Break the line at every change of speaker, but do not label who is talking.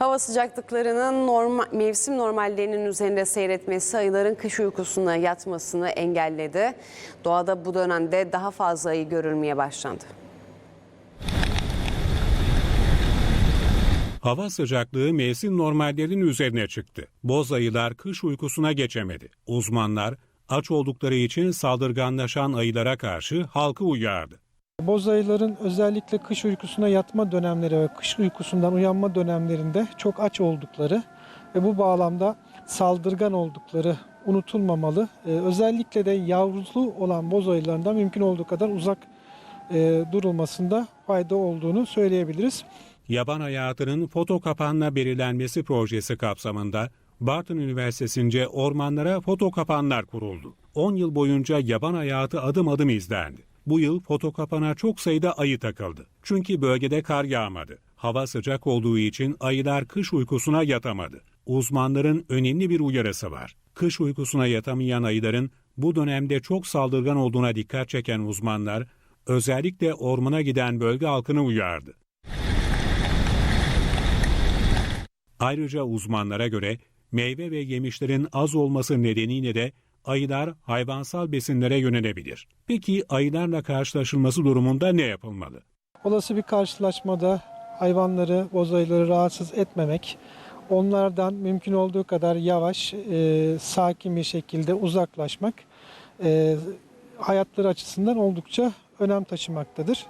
Hava sıcaklıklarının norma, mevsim normallerinin üzerinde seyretmesi ayıların kış uykusuna yatmasını engelledi. Doğada bu dönemde daha fazla ayı görülmeye başlandı.
Hava sıcaklığı mevsim normallerinin üzerine çıktı. Boz ayılar kış uykusuna geçemedi. Uzmanlar aç oldukları için saldırganlaşan ayılara karşı halkı uyardı.
Boz ayıların özellikle kış uykusuna yatma dönemleri ve kış uykusundan uyanma dönemlerinde çok aç oldukları ve bu bağlamda saldırgan oldukları unutulmamalı. Ee, özellikle de yavrusu olan boz ayılarından mümkün olduğu kadar uzak e, durulmasında fayda olduğunu söyleyebiliriz.
Yaban hayatının foto kapanla belirlenmesi projesi kapsamında Bartın Üniversitesi'nce ormanlara foto kapanlar kuruldu. 10 yıl boyunca yaban hayatı adım adım izlendi. Bu yıl foto kapana çok sayıda ayı takıldı. Çünkü bölgede kar yağmadı. Hava sıcak olduğu için ayılar kış uykusuna yatamadı. Uzmanların önemli bir uyarısı var. Kış uykusuna yatamayan ayıların bu dönemde çok saldırgan olduğuna dikkat çeken uzmanlar özellikle ormana giden bölge halkını uyardı. Ayrıca uzmanlara göre meyve ve yemişlerin az olması nedeniyle de ayılar hayvansal besinlere yönelebilir. Peki ayılarla karşılaşılması durumunda ne yapılmalı?
Olası bir karşılaşmada hayvanları, boz ayıları rahatsız etmemek, onlardan mümkün olduğu kadar yavaş, e, sakin bir şekilde uzaklaşmak e, hayatları açısından oldukça önem taşımaktadır.